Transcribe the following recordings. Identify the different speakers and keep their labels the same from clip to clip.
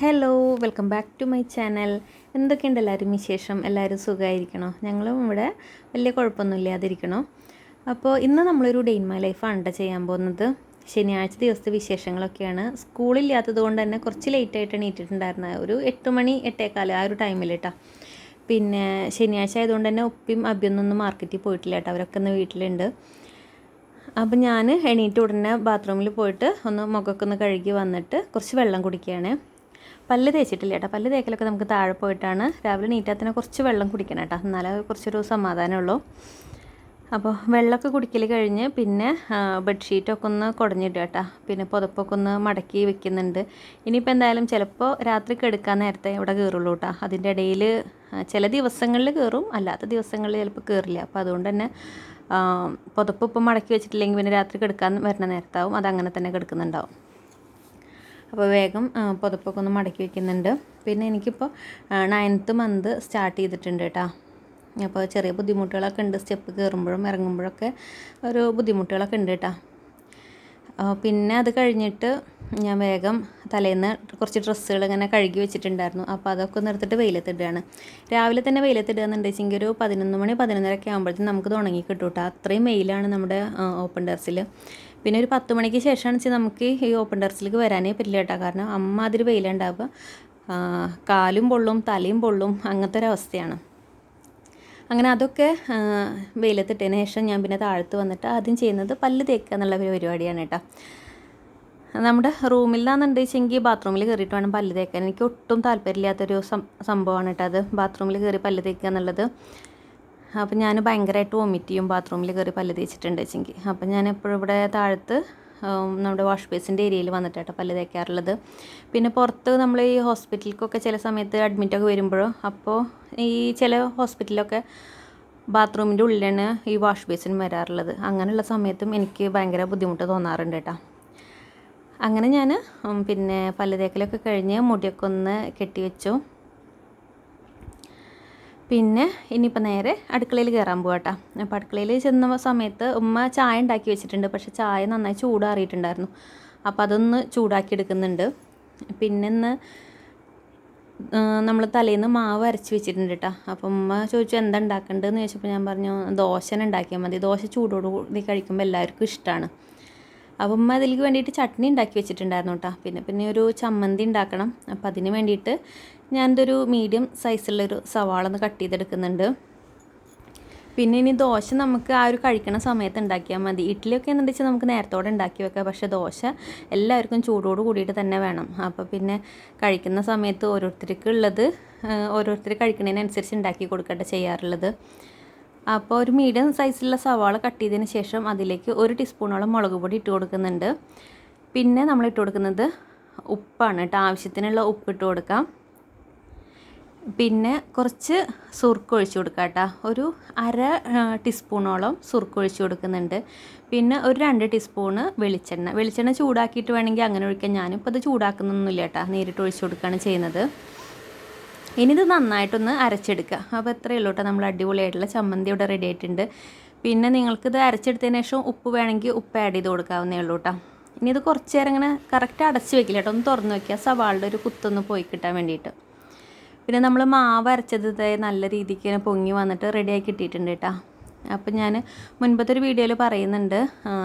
Speaker 1: Hello welcome back to my channel എന്തൊക്കെയുണ്ട് എല്ലാവരും വിശേഷം? എല്ലാവരും സുഖമായിരിക്കണോ? ഞങ്ങളും ഇവിടെ വലിയ കുഴപ്പമൊന്നും ഇല്ലാതിരിക്കണോ? അപ്പോൾ ഇന്ന് നമ്മളൊരു ഡേ ഇൻ മൈ ലൈഫാണ് കേട്ടോ ചെയ്യാൻ പോകുന്നത്. ശനിയാഴ്ച ദിവസത്തെ വിശേഷങ്ങളൊക്കെയാണ്. സ്കൂളില്ലാത്തത് കൊണ്ട് തന്നെ കുറച്ച് ലേറ്റായിട്ട് എണീറ്റിട്ടുണ്ടായിരുന്നത് ഒരു എട്ട് മണി എട്ടേക്കാൽ ആ ഒരു ടൈമിൽ കേട്ടോ പിന്നെ ശനിയാഴ്ച ആയതുകൊണ്ട് തന്നെ ഉപ്പിയും അബിയൊന്നും മാർക്കറ്റിൽ പോയിട്ടില്ല കേട്ടോ അവരൊക്കെ ഒന്ന് വീട്ടിലുണ്ട്. അപ്പം ഞാൻ എണീറ്റ് ഉടനെ ബാത്റൂമിൽ പോയിട്ട് ഒന്ന് മുഖമൊക്കെ ഒന്ന് കഴുകി വന്നിട്ട് കുറച്ച് വെള്ളം കുടിക്കുകയാണ് പല്ല് തേച്ചിട്ടില്ല കേട്ടോ. പല്ല് തേക്കലൊക്കെ നമുക്ക് താഴെ പോയിട്ടാണ്. രാവിലെ നീറ്റാത്തിന് കുറച്ച് വെള്ളം കുടിക്കണം കേട്ടോ. എന്നാലേ കുറച്ചൊരു സമാധാനമുള്ളൂ. അപ്പോൾ വെള്ളമൊക്കെ കുടിക്കൽ കഴിഞ്ഞ് പിന്നെ ബെഡ്ഷീറ്റൊക്കെ ഒന്ന് കുടഞ്ഞിടുക കേട്ടോ. പിന്നെ പുതപ്പൊക്കെ ഒന്ന് മടക്കി വെക്കുന്നുണ്ട്. ഇനിയിപ്പോൾ എന്തായാലും ചിലപ്പോൾ രാത്രി കെടുക്കാൻ നേരത്തെ ഇവിടെ കയറുള്ളൂ കേട്ടോ. അതിന്റെ ഇടയിൽ ചില ദിവസങ്ങളിൽ കയറും അല്ലാത്ത ദിവസങ്ങളിൽ ചിലപ്പോൾ കയറില്ല. അപ്പോൾ അതുകൊണ്ട് തന്നെ പുതപ്പ് ഇപ്പം മടക്കി വെച്ചിട്ടില്ലെങ്കിൽ പിന്നെ രാത്രി കെടുക്കാൻ വരുന്ന നേരത്താവും. അതങ്ങനെ തന്നെ കിടക്കുന്നുണ്ടാവും. അപ്പോൾ വേഗം പുതപ്പൊക്കെ ഒന്ന് മടക്കി വെക്കുന്നുണ്ട്. പിന്നെ എനിക്കിപ്പോൾ നയൻത്ത് മന്ത് സ്റ്റാർട്ട് ചെയ്തിട്ടുണ്ട് കേട്ടോ അപ്പോൾ ചെറിയ ബുദ്ധിമുട്ടുകളൊക്കെ ഉണ്ട്. സ്റ്റെപ്പ് കയറുമ്പോഴും ഇറങ്ങുമ്പോഴൊക്കെ ഒരു ബുദ്ധിമുട്ടുകളൊക്കെ ഉണ്ട് കേട്ടോ പിന്നെ അത് കഴിഞ്ഞിട്ട് ഞാൻ വേഗം തലേന്ന് കുറച്ച് ഡ്രസ്സുകൾ ഇങ്ങനെ കഴുകി വെച്ചിട്ടുണ്ടായിരുന്നു. അപ്പോൾ അതൊക്കെ ഒന്ന് എടുത്തിട്ട് വെയിലത്തിടുകയാണ്. രാവിലെ തന്നെ വെയിലത്തിടുക എന്നുണ്ടെങ്കിൽ ഒരു പതിനൊന്ന് മണി പതിനൊന്നരയൊക്കെ ആകുമ്പോഴത്തേക്കും നമുക്കിത് ഉണങ്ങി കിട്ടും കേട്ടോ അത്രയും വെയിലാണ് നമ്മുടെ ഓപ്പൺ ടെറസിൽ പിന്നെ ഒരു പത്ത് മണിക്ക് ശേഷമാണ് വെച്ചാൽ നമുക്ക് ഈ ഓപ്പൺ ടെറസിലേക്ക് വരാനേ പറ്റില്ല കേട്ടോ. കാരണം അമ്മ അതിൽ വെയിലുണ്ടാവുക കാലും പൊള്ളും തലയും പൊള്ളും അങ്ങനത്തെ ഒരവസ്ഥയാണ് അങ്ങനെ അതൊക്കെ വെയിലത്തിട്ടതിന് ശേഷം ഞാൻ പിന്നെ താഴത്ത് വന്നിട്ട് ആദ്യം ചെയ്യുന്നത് പല്ല് തേക്കുക എന്നുള്ള ഒരു പരിപാടിയാണ് കേട്ടോ. നമ്മുടെ റൂമിൽ നിന്നാണെന്നുണ്ട് വെച്ചെങ്കിൽ ബാത്റൂമിൽ കയറിയിട്ട് വേണം പല്ല് തേക്കാൻ. എനിക്ക് ഒട്ടും താല്പര്യമില്ലാത്തൊരു സംഭവമാണ് കേട്ടോ അത്. ബാത്റൂമിൽ കയറി പല്ല് തേക്കുക എന്നുള്ളത്. അപ്പം ഞാൻ ഭയങ്കരമായിട്ട് വോമിറ്റ് ചെയ്യും ബാത്റൂമിൽ കയറി പല്ല് തേച്ചിട്ടുണ്ട് വെച്ചെങ്കിൽ അപ്പം ഞാൻ എപ്പോഴും ഇവിടെ താഴത്ത് നമ്മുടെ വാഷ് ബേസിന്റെ ഏരിയയിൽ വന്നിട്ടാണ് പല്ല് തേക്കാറുള്ളത്. പിന്നെ പുറത്ത് നമ്മൾ ഈ ഹോസ്പിറ്റലിലേക്കൊക്കെ ചില സമയത്ത് അഡ്മിറ്റൊക്കെ വരുമ്പോഴോ അപ്പോൾ ഈ ചില ഹോസ്പിറ്റലിലൊക്കെ ബാത്റൂമിന്റെ ഉള്ളിലാണ് ഈ വാഷ് ബേസിൻ വരാറുള്ളത്. അങ്ങനെയുള്ള സമയത്തും എനിക്ക് ഭയങ്കര ബുദ്ധിമുട്ട് തോന്നാറുണ്ട് കേട്ടോ അങ്ങനെ ഞാൻ പിന്നെ പല്ല് തേക്കലൊക്കെ കഴിഞ്ഞ് മുടിയൊക്കെ ഒന്ന് കെട്ടി വെച്ചു. പിന്നെ ഇനിയിപ്പോൾ നേരെ അടുക്കളയിൽ കയറാൻ പോകട്ടോ അപ്പോൾ അടുക്കളയിൽ ചെന്ന സമയത്ത് ഉമ്മ ചായ ഉണ്ടാക്കി വെച്ചിട്ടുണ്ട്. പക്ഷേ ചായ നന്നായി ചൂടാറിയിട്ടുണ്ടായിരുന്നു. അപ്പോൾ അതൊന്ന് ചൂടാക്കി എടുക്കുന്നുണ്ട്. പിന്നെ ഇന്ന് നമ്മൾ തലേന്ന് മാവ് അരച്ച് വെച്ചിട്ടുണ്ട് കേട്ടോ അപ്പം ഉമ്മ ചോദിച്ചു എന്താ ഉണ്ടാക്കേണ്ടതെന്ന് ചോദിച്ചപ്പോൾ ഞാൻ പറഞ്ഞു ദോശന ഉണ്ടാക്കിയാൽ മതി. ദോശ ചൂടോടുകൂടി കഴിക്കുമ്പോൾ എല്ലാവർക്കും ഇഷ്ടമാണ് അപ്പം അതിലേക്ക് വേണ്ടിയിട്ട് ചട്നി ഉണ്ടാക്കി വെച്ചിട്ടുണ്ടായിരുന്നു കേട്ടോ പിന്നെ പിന്നെ ഒരു ചമ്മന്തി ഉണ്ടാക്കണം. അപ്പം അതിന് വേണ്ടിയിട്ട് ഞാനിതൊരു മീഡിയം സൈസുള്ളൊരു സവാള ഒന്ന് കട്ട് ചെയ്തെടുക്കുന്നുണ്ട്. പിന്നെ ഇനി ദോശ നമുക്ക് ആ ഒരു കഴിക്കണ സമയത്ത് ഉണ്ടാക്കിയാൽ മതി. ഇഡ്ഡലിയൊക്കെ എന്ന് വെച്ചാൽ നമുക്ക് നേരത്തോടെ ഉണ്ടാക്കി വെക്കാം. പക്ഷേ ദോശ എല്ലാവർക്കും ചൂടോട് കൂടിയിട്ട് തന്നെ വേണം. അപ്പോൾ പിന്നെ കഴിക്കുന്ന സമയത്ത് ഓരോരുത്തർക്ക് ഉള്ളത് ഓരോരുത്തർ കഴിക്കുന്നതിനനുസരിച്ച് ഉണ്ടാക്കി കൊടുക്കട്ടെ ചെയ്യാറുള്ളത്. അപ്പോൾ ഒരു മീഡിയം സൈസിലുള്ള സവാള കട്ട് ചെയ്തതിന് ശേഷം അതിലേക്ക് ഒരു ടീസ്പൂണോളം മുളക് പൊടി ഇട്ട് കൊടുക്കുന്നുണ്ട്. പിന്നെ നമ്മൾ ഇട്ട് കൊടുക്കുന്നത് ഉപ്പാണ് കേട്ടോ. ആവശ്യത്തിനുള്ള ഉപ്പ് ഇട്ട് കൊടുക്കാം. പിന്നെ കുറച്ച് സുർക്ക് ഒഴിച്ച് കൊടുക്കുക കേട്ടോ. ഒരു അര ടീസ്പൂണോളം സുർക്ക് ഒഴിച്ച് കൊടുക്കുന്നുണ്ട്. പിന്നെ ഒരു രണ്ട് ടീസ്പൂണ് വെളിച്ചെണ്ണ. വെളിച്ചെണ്ണ ചൂടാക്കിയിട്ട് വേണമെങ്കിൽ അങ്ങനെ ഒഴിക്കാം. ഞാനിപ്പോൾ അത് ചൂടാക്കുന്നൊന്നുമില്ല കേട്ടോ. നേരിട്ട് ഒഴിച്ച് കൊടുക്കുകയാണ് ചെയ്യുന്നത്. ഇനി ഇത് നന്നായിട്ടൊന്ന് അരച്ചെടുക്കുക. അപ്പോൾ എത്രയേ ഉള്ളൂ കേട്ടോ നമ്മൾ അടിപൊളിയായിട്ടുള്ള ചമ്മന്തി ഇവിടെ റെഡി ആയിട്ടുണ്ട്. പിന്നെ നിങ്ങൾക്കിത് അരച്ചെടുത്തതിന് ശേഷം ഉപ്പ് വേണമെങ്കിൽ ഉപ്പ് ആഡ് ചെയ്ത് കൊടുക്കാവുന്നേ ഉള്ളൂ കേട്ടോ ഇനി ഇത് കുറച്ച് നേരം ഇങ്ങനെ കറക്റ്റ് അടച്ച് വെക്കില്ല കേട്ടോ ഒന്ന് തുറന്ന് വെക്കുക. സവാളുടെ ഒരു കുത്തൊന്ന് പോയി കിട്ടാൻ വേണ്ടിയിട്ട്. പിന്നെ നമ്മൾ മാവ് അരച്ചത് നല്ല രീതിക്ക് ഇങ്ങനെ പൊങ്ങി വന്നിട്ട് റെഡിയാക്കി കിട്ടിയിട്ടുണ്ട് കേട്ടോ അപ്പം ഞാൻ മുൻപത്തെ ഒരു വീഡിയോയിൽ പറയുന്നുണ്ട്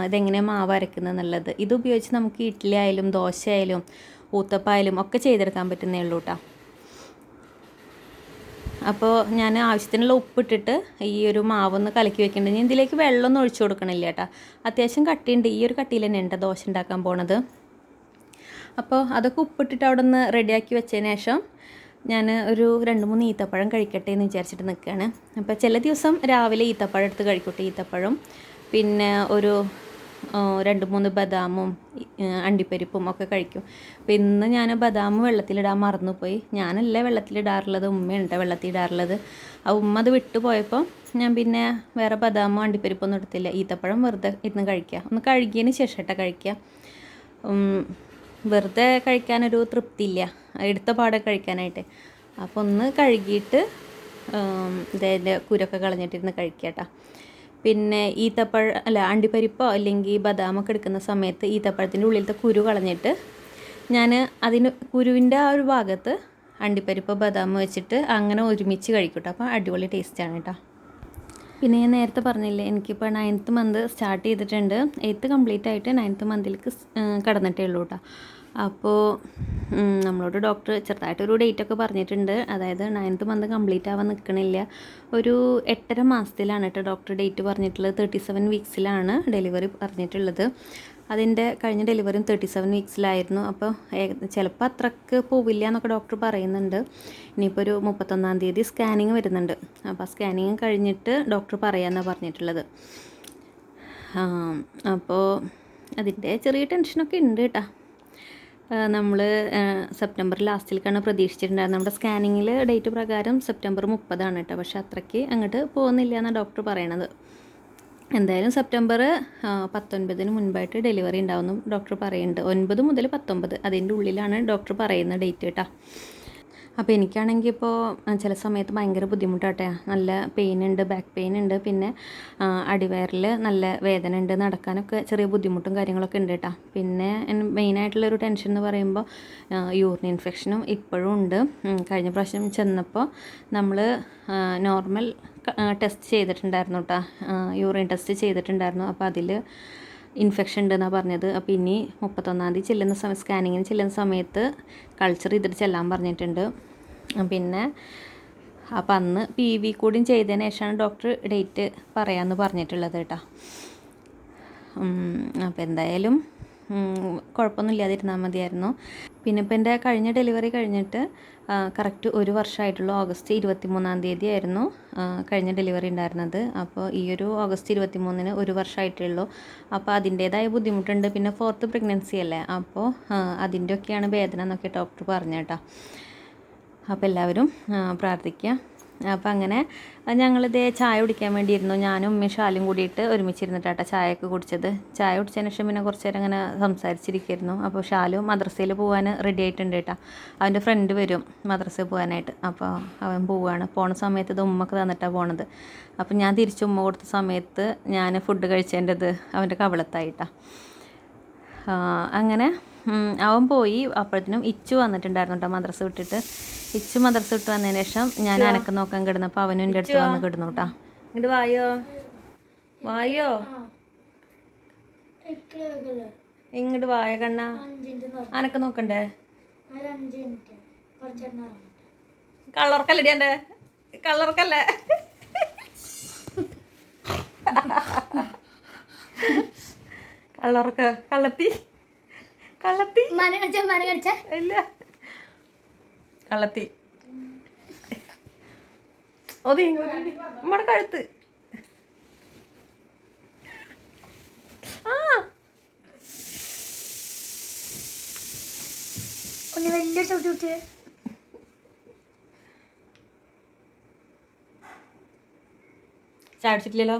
Speaker 1: ഇതെങ്ങനെയാണ് മാവ് അരക്കുന്നത് എന്നുള്ളത്. ഇത് ഉപയോഗിച്ച് നമുക്ക് ഇഡ്ഡലി ആയാലും ദോശ ആയാലും ഊത്തപ്പായാലും ഒക്കെ ചെയ്തെടുക്കാൻ പറ്റുന്നേ ഉള്ളൂ കേട്ടോ അപ്പോൾ ഞാൻ ആവശ്യത്തിനുള്ള ഉപ്പിട്ടിട്ട് ഈ ഒരു മാവൊന്ന് കലക്കി വെക്കേണ്ടത് ഞാൻ ഇതിലേക്ക് വെള്ളമൊന്നും ഒഴിച്ചു കൊടുക്കണില്ല കേട്ടോ. അത്യാവശ്യം കട്ടിയുണ്ട്. ഈ ഒരു കട്ടിയിൽ തന്നെ ഉണ്ട് ദോശ ഉണ്ടാക്കാൻ പോണത്. അപ്പോൾ അതൊക്കെ ഉപ്പിട്ടിട്ട് അവിടെ നിന്ന് റെഡിയാക്കി വെച്ചതിന് ശേഷം ഞാൻ ഒരു രണ്ട് മൂന്ന് ഈത്തപ്പഴം കഴിക്കട്ടെ എന്ന് വിചാരിച്ചിട്ട് നിൽക്കുകയാണ്. അപ്പോൾ ചില ദിവസം രാവിലെ ഈത്തപ്പഴം എടുത്ത് കഴിക്കട്ടെ ഈത്തപ്പഴം. പിന്നെ ഒരു രണ്ട് മൂന്ന് ബദാമും അണ്ടിപ്പരിപ്പും ഒക്കെ കഴിക്കും. അപ്പോൾ ഇന്ന് ഞാൻ ബദാം വെള്ളത്തിലിടാൻ മറന്നുപോയി. ഞാനല്ല വെള്ളത്തിലിടാറുള്ളത് ഉമ്മയുണ്ട് വെള്ളത്തിലിടാറുള്ളത്. ആ ഉമ്മ അത് വിട്ടുപോയപ്പോൾ ഞാൻ പിന്നെ വേറെ ബദാമോ അണ്ടിപ്പരിപ്പോ ഒന്നും എടുത്തില്ല. ഈത്തപ്പഴം വെറുതെ ഇന്ന് കഴിക്കുക ഒന്ന് കഴുകിയതിന് ശേഷം കഴിക്കുക വെറുതെ കഴിക്കാനൊരു തൃപ്തിയില്ല. എടുത്ത പാടെ കഴിക്കാനായിട്ട്. അപ്പോൾ ഒന്ന് കഴുകിയിട്ട് ഇതേന്റെ കുരൊക്കെ കളഞ്ഞിട്ടിരുന്ന് കഴിക്കുക കേട്ടോ പിന്നെ ഈത്തപ്പഴം അല്ല അണ്ടിപ്പരിപ്പോ അല്ലെങ്കിൽ ബദാമൊക്കെ എടുക്കുന്ന സമയത്ത് ഈത്തപ്പഴത്തിന്റെ ഉള്ളിലത്തെ കുരു കളഞ്ഞിട്ട് ഞാൻ അതിന് കുരുവിന്റെ ആ ഒരു ഭാഗത്ത് അണ്ടിപ്പരിപ്പ് ബദാം വെച്ചിട്ട് അങ്ങനെ ഒരുമിച്ച് കഴിക്കട്ടോ കേട്ടോ. അപ്പോൾ അടിപൊളി ടേസ്റ്റാണ് കേട്ടോ. പിന്നെ ഞാൻ നേരത്തെ പറഞ്ഞില്ലേ എനിക്കിപ്പോൾ നയൻത്ത് മന്ത് സ്റ്റാർട്ട് ചെയ്തിട്ടുണ്ട്. എയ്ത്ത് കംപ്ലീറ്റ് ആയിട്ട് നയൻത്ത് മന്തിലേക്ക് കടന്നിട്ടേ ഉള്ളൂ കേട്ടോ. അപ്പോൾ നമ്മളോട് ഡോക്ടർ ചെറുതായിട്ടൊരു ഡേറ്റ് ഒക്കെ പറഞ്ഞിട്ടുണ്ട്. അതായത് നയൻത്ത് മന്ത് കംപ്ലീറ്റ് ആവാൻ നിൽക്കണില്ല ഒരു എട്ടര മാസത്തിലാണ് കേട്ടോ ഡോക്ടർ ഡേറ്റ് പറഞ്ഞിട്ടുള്ളത്. തേർട്ടി സെവൻ വീക്സിലാണ് ഡെലിവറി പറഞ്ഞിട്ടുള്ളത്. അതിന്റെ കഴിഞ്ഞ ഡെലിവറിയും തേർട്ടി സെവൻ വീക്സിലായിരുന്നു അപ്പോൾ ചിലപ്പോൾ അത്രയ്ക്ക് പോവില്ല എന്നൊക്കെ ഡോക്ടർ പറയുന്നുണ്ട്. ഇനിയിപ്പോൾ ഒരു മുപ്പത്തൊന്നാം തീയതി സ്കാനിങ് വരുന്നുണ്ട്. അപ്പോൾ ആ സ്കാനിങ് കഴിഞ്ഞിട്ട് ഡോക്ടർ പറയാമെന്നാണ് പറഞ്ഞിട്ടുള്ളത്. അപ്പോൾ അതിന്റെ ചെറിയ ടെൻഷനൊക്കെ ഉണ്ട് കേട്ടോ നമ്മൾ സെപ്റ്റംബർ ലാസ്റ്റിലേക്കാണ് പ്രതീക്ഷിച്ചിട്ടുണ്ടായിരുന്നത്. നമ്മുടെ സ്കാനിങ്ങിൽ ഡേറ്റ് പ്രകാരം സെപ്റ്റംബർ മുപ്പതാണ് കേട്ടോ. പക്ഷെ അത്രയ്ക്ക് അങ്ങോട്ട് പോകുന്നില്ല എന്നാണ് ഡോക്ടർ പറയണത്. എന്തായാലും സെപ്റ്റംബർ പത്തൊൻപതിന് മുൻപായിട്ട് ഡെലിവറി ഉണ്ടാവുമെന്നും ഡോക്ടർ പറയുന്നുണ്ട്. ഒൻപത് മുതൽ പത്തൊമ്പത് അതിന്റെ ഉള്ളിലാണ് ഡോക്ടർ പറയുന്ന ഡേറ്റ് കേട്ടോ. അപ്പോൾ എനിക്കാണെങ്കിൽ ഇപ്പോൾ ചില സമയത്ത് ഭയങ്കര ബുദ്ധിമുട്ടാട്ടെ. നല്ല പെയിൻ ഉണ്ട് ബാക്ക് പെയിൻ ഉണ്ട്. പിന്നെ അടിവയറിൽ നല്ല വേദന ഉണ്ട്. നടക്കാനൊക്കെ ചെറിയ ബുദ്ധിമുട്ടും കാര്യങ്ങളൊക്കെ ഉണ്ട് കേട്ടോ പിന്നെ മെയിനായിട്ടുള്ളൊരു ടെൻഷൻ എന്ന് പറയുമ്പോൾ യൂറിൻ ഇൻഫെക്ഷനും ഇപ്പോഴും ഉണ്ട്. കഴിഞ്ഞ പ്രാവശ്യം ചെന്നപ്പോൾ നമ്മൾ നോർമൽ ടെസ്റ്റ് ചെയ്തിട്ടുണ്ടായിരുന്നു കേട്ടോ യൂറിൻ ടെസ്റ്റ് ചെയ്തിട്ടുണ്ടായിരുന്നു. അപ്പോൾ അതിൽ ഇൻഫെക്ഷൻ ഉണ്ടെന്നാണ് പറഞ്ഞത്. അപ്പോൾ ഇനി മുപ്പത്തൊന്നാം തീയതി ചെല്ലുന്ന സമയം സ്കാനിങ്ങിന് ചെല്ലുന്ന സമയത്ത് കൾച്ചർ ഇതിട്ട് ചെല്ലാൻ പറഞ്ഞിട്ടുണ്ട്. പിന്നെ അപ്പം അന്ന് പി വി കൂടിയും ചെയ്തതിന് ശേഷമാണ് ഡോക്ടർ ഡേറ്റ് പറയാമെന്ന് പറഞ്ഞിട്ടുള്ളത് കേട്ടോ. അപ്പോൾ എന്തായാലും ഉം, കുഴപ്പമൊന്നുമില്ലാതിരുന്നാൽ മതിയായിരുന്നു. പിന്നെ ഇപ്പം എന്റെ കഴിഞ്ഞ ഡെലിവറി കഴിഞ്ഞിട്ട് കറക്റ്റ് ഒരു വർഷമായിട്ടുള്ള ഓഗസ്റ്റ് ഇരുപത്തി മൂന്നാം തീയതി ആയിരുന്നു കഴിഞ്ഞ ഡെലിവറി ഉണ്ടായിരുന്നത്. അപ്പോൾ ഈ ഒരു ഓഗസ്റ്റ് ഇരുപത്തി മൂന്നിന് ഒരു വർഷമായിട്ടുള്ളൂ അപ്പോൾ അതിന്റേതായ ബുദ്ധിമുട്ടുണ്ട്. പിന്നെ ഫോർത്ത് പ്രഗ്നൻസി അല്ലേ? അപ്പോൾ അതിന്റെയൊക്കെയാണ് വേദന എന്നൊക്കെ ഡോക്ടർ പറഞ്ഞു കേട്ടോ. അപ്പോൾ എല്ലാവരും പ്രാർത്ഥിക്കുക. അപ്പോൾ അങ്ങനെ ഞങ്ങളിതേ ചായ കുടിക്കാൻ വേണ്ടിയിരുന്നു. ഞാനും ഉമ്മയും ഷാലും കൂടിയിട്ട് ഒരുമിച്ചിരുന്നിട്ടാട്ടോ ചായയൊക്കെ കുടിച്ചത്. ചായ കുടിച്ചതിന് ശേഷം പിന്നെ കുറച്ച് നേരം അങ്ങനെ സംസാരിച്ചിരിക്കുന്നു അപ്പോൾ ഷാലു മദ്രസയിൽ പോകാൻ റെഡി ആയിട്ടുണ്ട് കേട്ടോ അവന്റെ ഫ്രണ്ട് വരും മദ്രസയിൽ പോകാനായിട്ട് അപ്പോൾ അവൻ പോവുകയാണ് പോണ സമയത്ത് ഇത് ഉമ്മക്ക് തന്നിട്ടാണ് പോണത്. അപ്പം ഞാൻ തിരിച്ച് ഉമ്മ കൊടുത്ത സമയത്ത് ഞാൻ ഫുഡ് കഴിച്ചതിന്റെത് അവന്റെ കവളത്തായിട്ടാണ് അങ്ങനെ അവൻ പോയി. അപ്പോഴത്തേനും ഇച്ചു വന്നിട്ടുണ്ടായിരുന്നു കേട്ടോ മദ്രസ വിട്ടിട്ട്. ഇച്ചു മദ്രസ വിട്ട് വന്നതിന് ശേഷം ഞാൻ അനക്ക് നോക്കാൻ കിടന്നപ്പോൾ അവനും എന്റെ അടുത്ത് വന്ന് കിടന്നു കേട്ടോ വായോ? വായോ? ഇങ്ങോട്ട് വായ കണ്ണ? അനക്ക് നോക്കണ്ടേ? കള്ളർക്കല്ലേ എന്റെ കള്ളറക്കല്ലേ കള്ളറക്ക കള്ളത്തി കള്ളത്തി ഇല്ല. കള്ളത്തി ഒതി നമ്മുടെ കഴുത്ത്. ആ.
Speaker 2: ഒന്ന് വലിയ ചവിട്ടി വിട്ട്
Speaker 1: ചായ അടിച്ചിട്ടില്ലല്ലോ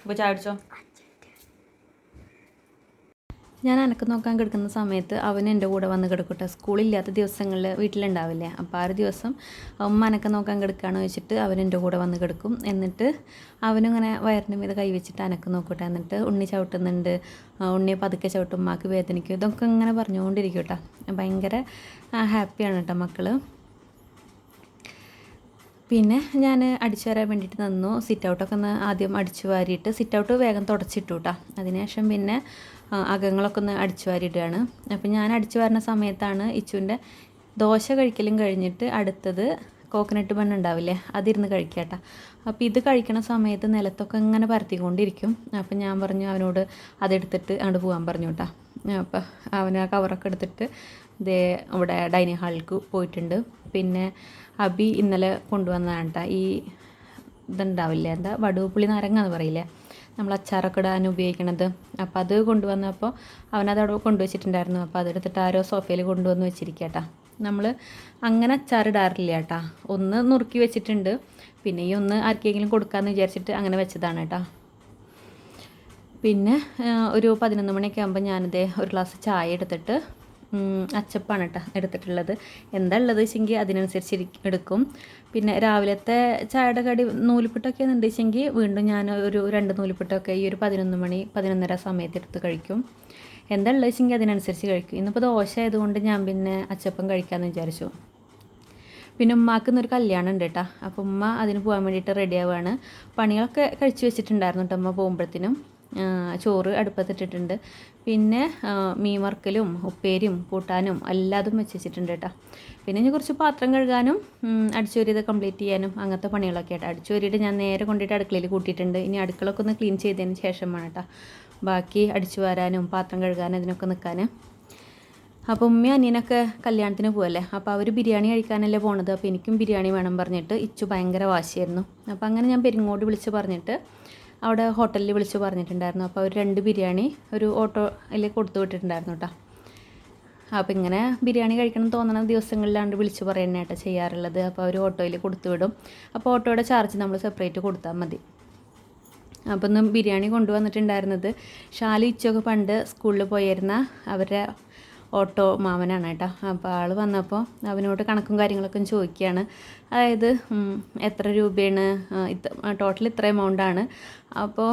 Speaker 1: അപ്പോൾ ചായ അടിച്ചോ ഞാൻ അനക്ക് നോക്കാൻ കിടക്കുന്ന സമയത്ത് അവൻ എന്റെ കൂടെ വന്ന് കിടക്കട്ടെ. സ്കൂളില്ലാത്ത ദിവസങ്ങളിൽ വീട്ടിലുണ്ടാവില്ലേ? അപ്പോൾ ആ ഒരു ദിവസം ഉമ്മ അനക്ക് നോക്കാൻ കിടക്കുകയാണെന്ന് വെച്ചിട്ട് അവൻ എന്റെ കൂടെ വന്ന് കിടക്കും. എന്നിട്ട് അവനിങ്ങനെ വയറിന്റെ മീത് കൈവച്ചിട്ട് അനക്ക് നോക്കട്ടെ. എന്നിട്ട് ഉണ്ണി ചവിട്ടുന്നുണ്ട്. ഉണ്ണി പതുക്കെ ചവിട്ടും ഉമ്മാക്ക് വേദനിക്കും. ഇതൊക്കെ ഇങ്ങനെ പറഞ്ഞുകൊണ്ടിരിക്കും കേട്ടോ. ഭയങ്കര ഹാപ്പിയാണ് കേട്ടോ മക്കൾ പിന്നെ ഞാൻ അടിച്ചു വരാൻ വേണ്ടിയിട്ട് നിന്നു സിറ്റ് ഔട്ടൊക്കെ ഒന്ന് ആദ്യം അടിച്ചു വാരിയിട്ട് സിറ്റ് ഔട്ട് വേഗം തുടച്ചിട്ടു കേട്ടോ അതിനുശേഷം പിന്നെ അകങ്ങളൊക്കെ ഒന്ന് അടിച്ചു വാരിയിടുകയാണ്. അപ്പം ഞാൻ അടിച്ചു വരുന്ന സമയത്താണ് ഇച്ചുവിന്റെ ദോശ കഴിക്കലും കഴിഞ്ഞിട്ട് അടുത്തത് കോക്കനട്ട് ബണ്ണ് ഉണ്ടാവില്ലേ അതിരുന്ന് കഴിക്കാട്ടോ. അപ്പോൾ ഇത് കഴിക്കണ സമയത്ത് നിലത്തൊക്കെ ഇങ്ങനെ പരത്തിക്കൊണ്ടിരിക്കും. അപ്പം ഞാൻ പറഞ്ഞു അവനോട് അതെടുത്തിട്ട് അങ്ങോട്ട് പോകാൻ പറഞ്ഞു കേട്ടോ അപ്പോൾ അവൻ ആ കവറൊക്കെ എടുത്തിട്ട് ഇതേ അവിടെ ഡൈനിങ് ഹാളിലേക്ക് പോയിട്ടുണ്ട്. പിന്നെ അബി ഇന്നലെ കൊണ്ടുവന്നതാണ് കേട്ടോ ഈ ഇതുണ്ടാവില്ലേ? എന്താ വടുവപ്പുളി നാരങ്ങ എന്ന് പറയില്ലേ? നമ്മൾ അച്ചാറൊക്കെ ഇടാൻ ഉപയോഗിക്കണത്. അപ്പോൾ അത് കൊണ്ടുവന്നപ്പോൾ അവനത് അവിടെ കൊണ്ടുവച്ചിട്ടുണ്ടായിരുന്നു. അപ്പോൾ അതെടുത്തിട്ട് ആരോ സോഫയിൽ കൊണ്ടുവന്ന് വെച്ചിരിക്കുക കേട്ടോ നമ്മൾ അങ്ങനെ അച്ചാറിടാറില്ല കേട്ടോ ഒന്ന് നുറുക്കി വെച്ചിട്ടുണ്ട്. പിന്നെ ഈ ഒന്ന് ആർക്കെങ്കിലും കൊടുക്കാമെന്ന് വിചാരിച്ചിട്ട് അങ്ങനെ വെച്ചതാണ് കേട്ടോ പിന്നെ ഒരു പതിനൊന്ന് മണിയൊക്കെ ആകുമ്പോൾ ഞാനിതേ ഒരു ഗ്ലാസ് ചായ എടുത്തിട്ട് അച്ചപ്പാണ് കേട്ടോ എടുത്തിട്ടുള്ളത്. എന്താ ഉള്ളത് വെച്ചെങ്കിൽ അതിനനുസരിച്ച് എടുക്കും. പിന്നെ രാവിലത്തെ ചായയുടെ കടി നൂലിപ്പിട്ടൊക്കെ ഉണ്ടെച്ചെങ്കിൽ വീണ്ടും ഞാൻ ഒരു രണ്ട് നൂലിപ്പിട്ടൊക്കെ ഈ ഒരു പതിനൊന്ന് മണി പതിനൊന്നര സമയത്ത് എടുത്ത് കഴിക്കും. എന്താ ഉള്ളത് വെച്ചെങ്കിൽ അതിനനുസരിച്ച് കഴിക്കും. ഇന്നിപ്പോൾ ദോശ ആയതുകൊണ്ട് ഞാൻ പിന്നെ അച്ചപ്പം കഴിക്കാമെന്ന് വിചാരിച്ചു. പിന്നെ ഉമ്മാക്ക് ഇന്നൊരു കല്യാണം ഉണ്ട് കേട്ടോ അപ്പോൾ ഉമ്മ അതിന് പോകാൻ വേണ്ടിയിട്ട് റെഡി ആവുകയാണ് പണികളൊക്കെ കഴിച്ചു വെച്ചിട്ടുണ്ടായിരുന്നു കേട്ടോ ഉമ്മ പോകുമ്പോഴത്തേനും. ചോറ് അടുപ്പത്തിട്ടിട്ടുണ്ട്. പിന്നെ മീൻ വറുക്കലും ഉപ്പേരിയും കൂട്ടാനും എല്ലാതും വെച്ച് വെച്ചിട്ടുണ്ട് കേട്ടോ. പിന്നെ ഞാൻ കുറച്ച് പാത്രം കഴുകാനും അടിച്ചുവരിയത് കംപ്ലീറ്റ് ചെയ്യാനും അങ്ങനത്തെ പണികളൊക്കെ ആയിട്ട്. അടിച്ചുവരിയിട്ട് ഞാൻ നേരെ കൊണ്ടിട്ട് അടുക്കളയിൽ കൂട്ടിയിട്ടുണ്ട്. ഇനി അടുക്കളൊക്കെ ഒന്ന് ക്ലീൻ ചെയ്തതിന് ശേഷം വേണം കേട്ടോ. ബാക്കി അടിച്ചു വരാനും പാത്രം കഴുകാനും അതിനൊക്കെ നിൽക്കാൻ അപ്പോൾ ഉമ്മയും അനിയനൊക്കെ കല്യാണത്തിന് പോവല്ലേ? അപ്പോൾ അവർ ബിരിയാണി കഴിക്കാനല്ലേ പോണത്? അപ്പോൾ എനിക്കും ബിരിയാണി വേണം പറഞ്ഞിട്ട് ഇച്ചു ഭയങ്കര വാശിയായിരുന്നു. അപ്പോൾ അങ്ങനെ ഞാൻ പെരിങ്ങോട് വിളിച്ച് പറഞ്ഞിട്ട് അവിടെ ഹോട്ടലിൽ വിളിച്ച് പറഞ്ഞിട്ടുണ്ടായിരുന്നു. അപ്പോൾ അവർ രണ്ട് ബിരിയാണി ഒരു ഓട്ടോയിൽ കൊടുത്തു വിട്ടിട്ടുണ്ടായിരുന്നു കേട്ടോ. അപ്പോൾ ഇങ്ങനെ ബിരിയാണി കഴിക്കണം തോന്നണ ദിവസങ്ങളിലാണ് വിളിച്ച് പറയുന്നതായിട്ട് ചെയ്യാറുള്ളത്. അപ്പോൾ അവർ ഓട്ടോയിൽ കൊടുത്തു വിടും. അപ്പോൾ ഓട്ടോയുടെ ചാർജ് നമ്മൾ സെപ്പറേറ്റ് കൊടുത്താൽ മതി. അപ്പം ബിരിയാണി കൊണ്ടുവന്നിട്ടുണ്ടായിരുന്നത് ഷാലി ഇച്ചൊക്കെ പണ്ട് സ്കൂളിൽ പോയിരുന്ന അവരുടെ ഓട്ടോ മാമനാണ് കേട്ടോ. അപ്പോൾ ആൾ വന്നപ്പോൾ അവനോട് കണക്കും കാര്യങ്ങളൊക്കെ ചോദിക്കുകയാണ്. അതായത് എത്ര രൂപയാണ് ടോട്ടൽ ഇത്ര എമൗണ്ടാണ് അപ്പോൾ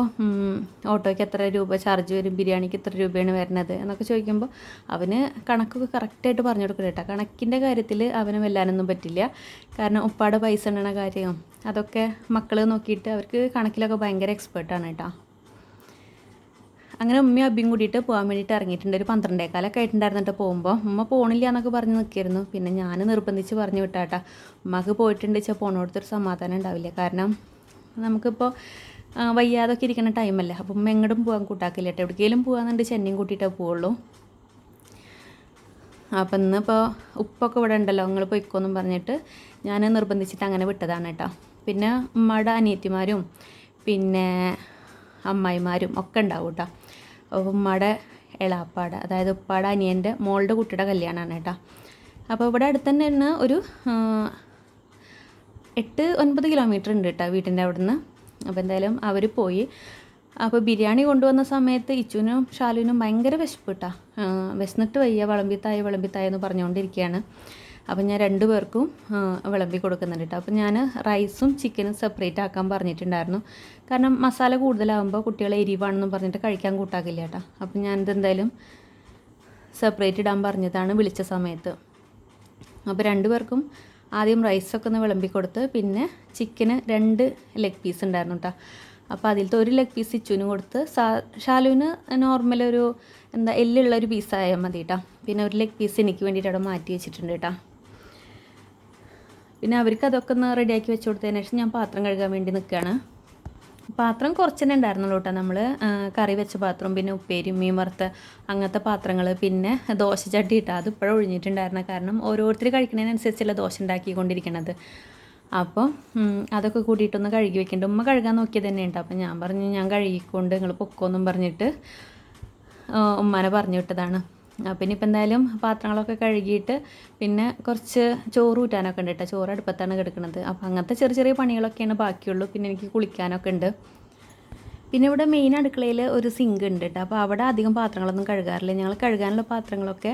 Speaker 1: ഓട്ടോയ്ക്ക് എത്ര രൂപ ചാർജ് വരും ബിരിയാണിക്ക് ഇത്ര രൂപയാണ് വരുന്നത് എന്നൊക്കെ ചോദിക്കുമ്പോൾ അവന് കണക്കൊക്കെ കറക്റ്റായിട്ട് പറഞ്ഞു കൊടുക്കും കേട്ടോ. കണക്കിന്റെ കാര്യത്തിൽ അവന് വെല്ലാനൊന്നും പറ്റില്ല. കാരണം ഒപ്പാട് പൈസ ഉണ്ടണ കാര്യം അതൊക്കെ മക്കൾ നോക്കിയിട്ട് അവർക്ക് കണക്കിലൊക്കെ ഭയങ്കര എക്സ്പേർട്ടാണ് കേട്ടോ. അങ്ങനെ ഉമ്മയും അബിയും കൂടിയിട്ട് പോകാൻ വേണ്ടിയിട്ട് ഇറങ്ങിയിട്ടുണ്ട്. ഒരു പന്ത്രണ്ടേക്കാലൊക്കെ ആയിട്ടുണ്ടായിരുന്നിട്ട് പോകുമ്പോൾ ഉമ്മ പോണില്ല എന്നൊക്കെ പറഞ്ഞ് നിൽക്കായിരുന്നു. പിന്നെ ഞാൻ നിർബന്ധിച്ച് പറഞ്ഞു വിട്ടാട്ടാ. ഉമ്മക്ക് പോയിട്ടുണ്ട് വെച്ചാൽ പോണോടത്തൊരു സമാധാനം ഉണ്ടാവില്ല. കാരണം നമുക്കിപ്പോൾ വയ്യാതൊക്കെ ഇരിക്കുന്ന ടൈമല്ലേ അപ്പം ഉമ്മ എങ്ങോട്ടും പോകാൻ കൂട്ടാക്കില്ല കേട്ടോ. എവിടേക്കെങ്കിലും പോകാന്നുണ്ട് ചെന്നൈയും കൂട്ടിയിട്ടേ പോവുള്ളൂ. അപ്പം ഇന്നിപ്പോൾ ഉപ്പൊക്കെ ഇവിടെ ഉണ്ടല്ലോ. നിങ്ങൾ പൊയ്ക്കോന്നും പറഞ്ഞിട്ട് ഞാൻ നിർബന്ധിച്ചിട്ട് അങ്ങനെ വിട്ടതാണ് കേട്ടോ. പിന്നെ ഉമ്മയുടെ അനിയത്തിമാരും പിന്നെ അമ്മായിമാരും ഒക്കെ ഉണ്ടാവും കേട്ടോ. ഉമ്മയുടെ എളാപ്പാട് അതായത് ഉപ്പാടെ അനിയന്റെ മോളുടെ കുട്ടിയുടെ കല്യാണമാണ് കേട്ടോ. അപ്പോൾ ഇവിടെ അടുത്ത് തന്നെ ഒരു എട്ട് ഒൻപത് കിലോമീറ്റർ ഉണ്ട് കേട്ടോ വീട്ടിന്റെ അവിടുന്ന്. അപ്പോൾ എന്തായാലും അവർ പോയി. അപ്പോൾ ബിരിയാണി കൊണ്ടുവന്ന സമയത്ത് ഇച്ചുവിനും ഷാലുവിനും ഭയങ്കര വിശപ്പ് കേട്ടോ. വിശന്നിട്ട് വയ്യ വിളമ്പിത്തായ വിളമ്പിത്തായെന്ന് പറഞ്ഞുകൊണ്ടിരിക്കുകയാണ്. അപ്പോൾ ഞാൻ രണ്ടു പേർക്കും വിളമ്പി കൊടുക്കുന്നുണ്ട് കേട്ടോ. അപ്പോൾ ഞാൻ റൈസും ചിക്കനും സെപ്പറേറ്റ് ആക്കാൻ പറഞ്ഞിട്ടുണ്ടായിരുന്നു. കാരണം മസാല കൂടുതലാകുമ്പോൾ കുട്ടികളെ എരിവാണെന്നും പറഞ്ഞിട്ട് കഴിക്കാൻ കൂട്ടാക്കില്ല കേട്ടോ. അപ്പം ഞാനിത് സെപ്പറേറ്റ് ഇടാൻ പറഞ്ഞതാണ് വിളിച്ച സമയത്ത്. അപ്പോൾ രണ്ടു പേർക്കും ആദ്യം റൈസൊക്കെ ഒന്ന് വിളമ്പി കൊടുത്ത് പിന്നെ ചിക്കന് രണ്ട് ലെഗ് പീസ് ഉണ്ടായിരുന്നു കേട്ടോ. അപ്പോൾ അതിലത്തെ ഒരു ലെഗ് പീസ് ഇച്ചുവിന് കൊടുത്ത് സാ ഷാലുവിന് നോർമൽ ഒരു എന്താ എല്ലുള്ള ഒരു പീസായാൽ മതി കേട്ടോ. പിന്നെ ഒരു ലെഗ് പീസ് എനിക്ക് വേണ്ടിയിട്ട് അവിടെ മാറ്റി വെച്ചിട്ടുണ്ട് കേട്ടോ. പിന്നെ അവർക്ക് അതൊക്കെ ഒന്ന് റെഡിയാക്കി വെച്ച് കൊടുത്തതിന് ശേഷം ഞാൻ പാത്രം കഴുകാൻ വേണ്ടി നിൽക്കുകയാണ് പാത്രം കുറച്ച് തന്നെ ഉണ്ടായിരുന്നുള്ളൂ കേട്ടോ നമ്മൾ കറി വെച്ച പാത്രം പിന്നെ ഉപ്പേരി മീൻ വറുത്ത അങ്ങനത്തെ പാത്രങ്ങൾ പിന്നെ ദോശ ചട്ടി ഇട്ടാൽ അത് ഇപ്പോഴും ഒഴിഞ്ഞിട്ടുണ്ടായിരുന്നു. കാരണം ഓരോരുത്തർ കഴിക്കുന്നതിനനുസരിച്ചല്ല ദോശ ഉണ്ടാക്കിക്കൊണ്ടിരിക്കണത്. അപ്പോൾ ഉം, അതൊക്കെ കൂട്ടിയിട്ടൊന്ന് കഴുകി വെക്കേണ്ട. ഉമ്മ കഴുകാൻ നോക്കിയത് തന്നെ ഉണ്ട് അപ്പോൾ ഞാൻ പറഞ്ഞു ഞാൻ കഴുകിക്കൊണ്ട് നിങ്ങൾ പൊക്കോന്നും പറഞ്ഞിട്ട് ഉമ്മാനെ പറഞ്ഞു വിട്ടതാണ്. അപ്പം ഇപ്പം എന്തായാലും പാത്രങ്ങളൊക്കെ കഴുകിയിട്ട് പിന്നെ കുറച്ച് ചോറ് ഊറ്റാനൊക്കെ ഉണ്ട് കേട്ടോ ചോറ് അടുപ്പത്താണ് കിടക്കുന്നത് അപ്പോൾ അങ്ങനത്തെ ചെറിയ ചെറിയ പണികളൊക്കെയാണ് ബാക്കിയുള്ളൂ. പിന്നെ എനിക്ക് കുളിക്കാനൊക്കെ ഉണ്ട്. പിന്നെ ഇവിടെ മെയിൻ അടുക്കളയിൽ ഒരു സിങ്ക് ഉണ്ട് കേട്ടോ അപ്പോൾ അവിടെ അധികം പാത്രങ്ങളൊന്നും കഴുകാറില്ല. ഞങ്ങൾ കഴുകാനുള്ള പാത്രങ്ങളൊക്കെ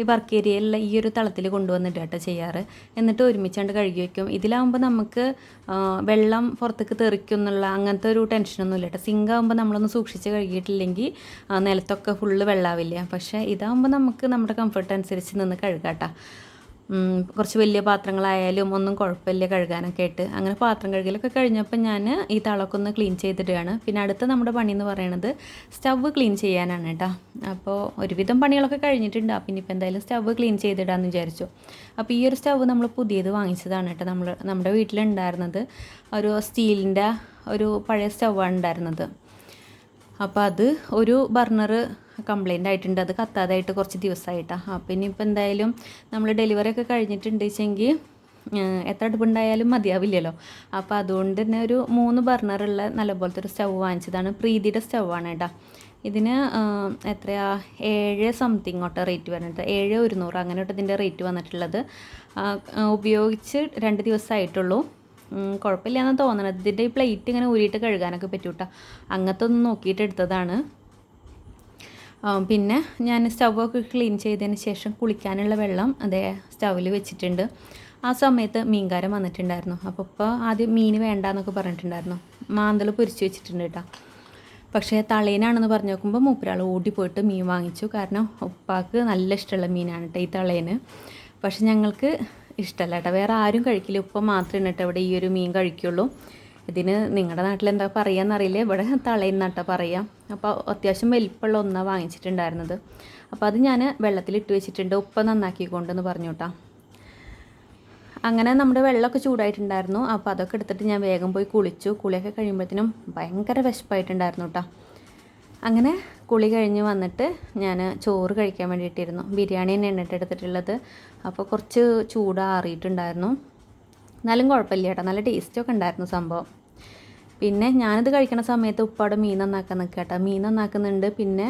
Speaker 1: ഈ വർക്ക് ഏരിയയിലുള്ള ഈ ഒരു തളത്തിൽ കൊണ്ടുവന്നിട്ട് കേട്ടോ ചെയ്യാറ്. എന്നിട്ട് ഒരുമിച്ചാണ്ട് കഴുകി വയ്ക്കും ഇതിലാവുമ്പോൾ നമുക്ക് വെള്ളം പുറത്തേക്ക് തെറിക്കും എന്നുള്ള അങ്ങനത്തെ ഒരു ടെൻഷനൊന്നും ഇല്ല കേട്ടോ സിങ്ക് ആകുമ്പോൾ നമ്മളൊന്ന് സൂക്ഷിച്ച് കഴുകിയിട്ടില്ലെങ്കിൽ നിലത്തൊക്കെ ഫുള്ള് വെള്ളാവില്ല. പക്ഷേ ഇതാകുമ്പോൾ നമുക്ക് നമ്മുടെ കംഫർട്ട് അനുസരിച്ച് നിന്ന് കഴുകാം ഉം, കുറച്ച് വലിയ പാത്രങ്ങളായാലും ഒന്നും കുഴപ്പമില്ല കഴുകാനൊക്കെ ആയിട്ട്. അങ്ങനെ പാത്രം കഴുകലൊക്കെ കഴിഞ്ഞപ്പോൾ ഞാൻ ഈ തളൊക്കെ ഒന്ന് ക്ലീൻ ചെയ്തിടുകയാണ്. പിന്നെ അടുത്ത നമ്മുടെ പണി എന്ന് പറയുന്നത് സ്റ്റവ് ക്ലീൻ ചെയ്യാനാണ് കേട്ടോ അപ്പോൾ ഒരുവിധം പണികളൊക്കെ കഴിഞ്ഞിട്ടുണ്ട്. അപ്പം ഇനിയിപ്പോൾ എന്തായാലും സ്റ്റവ് ക്ലീൻ ചെയ്തിടാമെന്ന് വിചാരിച്ചു. അപ്പോൾ ഈ ഒരു സ്റ്റവ് നമ്മൾ പുതിയത് വാങ്ങിച്ചതാണ് കേട്ടോ നമ്മൾ നമ്മുടെ വീട്ടിലുണ്ടായിരുന്നത്. ഒരു സ്റ്റീലിന്റെ ഒരു പഴയ സ്റ്റവാണ് ഉണ്ടായിരുന്നത്. അപ്പോൾ അത് ഒരു ബർണർ കംപ്ലൈന്റ് ആയിട്ടുണ്ട്. അത് കത്താതായിട്ട് കുറച്ച് ദിവസമായിട്ടാണ് അപ്പം ഇനിയിപ്പോൾ എന്തായാലും നമ്മൾ ഡെലിവറി ഒക്കെ കഴിഞ്ഞിട്ടുണ്ട് വെച്ചെങ്കിൽ എത്ര അടുപ്പുണ്ടായാലും മതിയാവില്ലല്ലോ. അപ്പോൾ അതുകൊണ്ട് തന്നെ ഒരു മൂന്ന് ബർണറുള്ള നല്ലപോലത്തെ ഒരു സ്റ്റവ് വാങ്ങിച്ചതാണ്. പ്രീതിയുടെ സ്റ്റവാണ് കേട്ടോ. ഇതിന് എത്രയാ? ഏഴ് സംതിങ് ഒട്ട റേറ്റ് വന്നിട്ട് ഏഴ് ഒരുന്നൂറ് അങ്ങനെ തൊട്ട് ഇതിന്റെ റേറ്റ് വന്നിട്ടുള്ളത്. ഉപയോഗിച്ച് രണ്ട് ദിവസമായിട്ടുള്ളൂ. കുഴപ്പമില്ല കുഴപ്പമില്ലാന്ന് തോന്നണത്. ഇതിന്റെ ഈ പ്ലേറ്റ് ഇങ്ങനെ ഊരിയിട്ട് കഴുകാനൊക്കെ പറ്റൂട്ടോ. അങ്ങനത്തെ ഒന്ന് നോക്കിയിട്ട് എടുത്തതാണ്. പിന്നെ ഞാൻ സ്റ്റൗവൊക്കെ ക്ലീൻ ചെയ്തതിന് ശേഷം കുളിക്കാനുള്ള വെള്ളം അതേ സ്റ്റൗവിൽ വെച്ചിട്ടുണ്ട്. ആ സമയത്ത് മീൻകാരൻ വന്നിട്ടുണ്ടായിരുന്നു. അപ്പോൾ ഇപ്പോൾ ആദ്യം മീൻ വേണ്ട എന്നൊക്കെ പറഞ്ഞിട്ടുണ്ടായിരുന്നു. മാന്തൽ പൊരിച്ച് വെച്ചിട്ടുണ്ട് കേട്ടോ പക്ഷേ തളേനാണെന്ന് പറഞ്ഞു നോക്കുമ്പോൾ മൂപ്പരാൾ ഓടിപ്പോയിട്ട് മീൻ വാങ്ങിച്ചു. കാരണം ഉപ്പാക്ക് നല്ല ഇഷ്ടമുള്ള മീനാണ് കേട്ടോ ഈ തളേന്. പക്ഷെ ഞങ്ങൾക്ക് ഇഷ്ടമല്ല കേട്ടോ വേറെ ആരും കഴിക്കില്ല. ഉപ്പ മാത്രമേ കേട്ടോ ഇവിടെ ഈ ഒരു മീൻ കഴിക്കുള്ളൂ. ഇതിന് നിങ്ങളുടെ നാട്ടിൽ എന്താ പറയുകയെന്നറിയില്ല ഇവിടെ തളയിൽ നട്ടാ പറയാം. അപ്പോൾ അത്യാവശ്യം വലിപ്പമുള്ള ഒന്നാണ് വാങ്ങിച്ചിട്ടുണ്ടായിരുന്നത്. അപ്പോൾ അത് ഞാൻ വെള്ളത്തിലിട്ട് വെച്ചിട്ടുണ്ട്. ഉപ്പ നന്നാക്കിക്കൊണ്ടെന്ന് പറഞ്ഞു കേട്ടോ അങ്ങനെ നമ്മുടെ വെള്ളമൊക്കെ ചൂടായിട്ടുണ്ടായിരുന്നു. അപ്പോൾ അതൊക്കെ എടുത്തിട്ട് ഞാൻ വേഗം പോയി കുളിച്ചു. കുളിയൊക്കെ കഴിയുമ്പോഴത്തേനും ഭയങ്കര വിശപ്പായിട്ടുണ്ടായിരുന്നു കേട്ടോ അങ്ങനെ കുളി കഴിഞ്ഞ് വന്നിട്ട് ഞാൻ ചോറ് കഴിക്കാൻ വേണ്ടിയിട്ടിരുന്നു ബിരിയാണി തന്നെ എണ്ണിട്ട് എടുത്തിട്ടുള്ളത് അപ്പോൾ കുറച്ച് ചൂടാറിയിട്ടുണ്ടായിരുന്നു. എന്നാലും കുഴപ്പമില്ല കേട്ടോ. നല്ല ടേസ്റ്റൊക്കെ ഉണ്ടായിരുന്നു സംഭവം. പിന്നെ ഞാനിത് കഴിക്കുന്ന സമയത്ത് ഉപ്പാടെ മീൻ നന്നാക്കാൻ നിൽക്കുക കേട്ടോ. മീൻ നന്നാക്കുന്നുണ്ട്. പിന്നെ